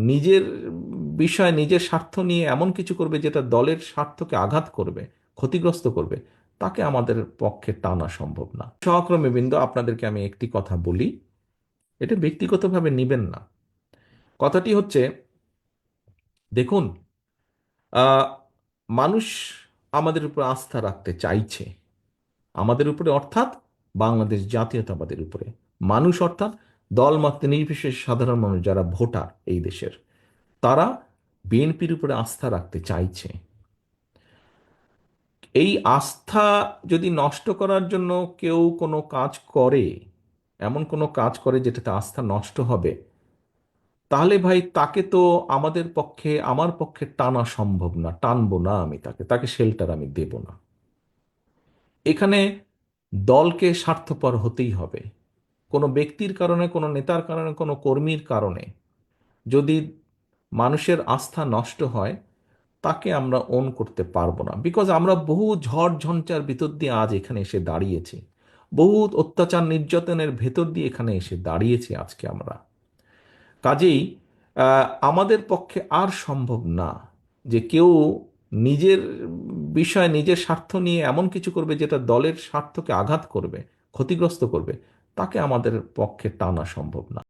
নিজের বিষয়, নিজের স্বার্থ নিয়ে এমন কিছু করবে যেটা দলের স্বার্থকে আঘাত করবে, ক্ষতিগ্রস্ত করবে, তাকে আমাদের পক্ষে টানা সম্ভব না। সহক্রমে বিন্দু, আপনাদেরকে আমি একটি কথা বলি। এটা ব্যক্তিগতভাবে নিবেন না। কথাটি হচ্ছে, দেখুন মানুষ আমাদের উপর আস্থা রাখতে চাইছে। আমাদের উপরে, অর্থাৎ বাংলাদেশ জাতীয়তাবাদের উপরে। মানুষ, অর্থাৎ দল মত নির্বিশেষ সাধারণ মানুষ যারা ভোটার এই দেশের, তারা বিএনপির উপরে আস্থা রাখতে চাইছে। এই আস্থা যদি নষ্ট করার জন্য কেউ কোনো কাজ করে, এমন কোনো কাজ করে যেটাতে আস্থা নষ্ট হবে, তাহলে ভাই তাকে তো আমাদের পক্ষে, আমার পক্ষে টানা সম্ভব না, টানবো না আমি তাকে তাকে শেল্টার আমি দেব না। এখানে দলকে স্বার্থপর হতেই হবে। কোনো ব্যক্তির কারণে, কোনো নেতার কারণে, কোনো কর্মীর কারণে যদি মানুষের আস্থা নষ্ট হয়, তাকে আমরা ওন করতে পারব না। বিকজ আমরা বহু ঝড় ঝঞ্চার ভিতর দিয়ে আজ এখানে এসে দাঁড়িয়েছি। বহু অত্যাচার নির্যাতনের ভেতর দিয়ে এখানে এসে দাঁড়িয়েছি আজকে আমরা। কাজেই আমাদের পক্ষে আর সম্ভব না যে কেউ নিজের বিষয়, নিজের স্বার্থ নিয়ে এমন কিছু করবে যেটা দলের স্বার্থকে আঘাত করবে, ক্ষতিগ্রস্ত করবে। তাকে আমাদের পক্ষে টানা সম্ভব না।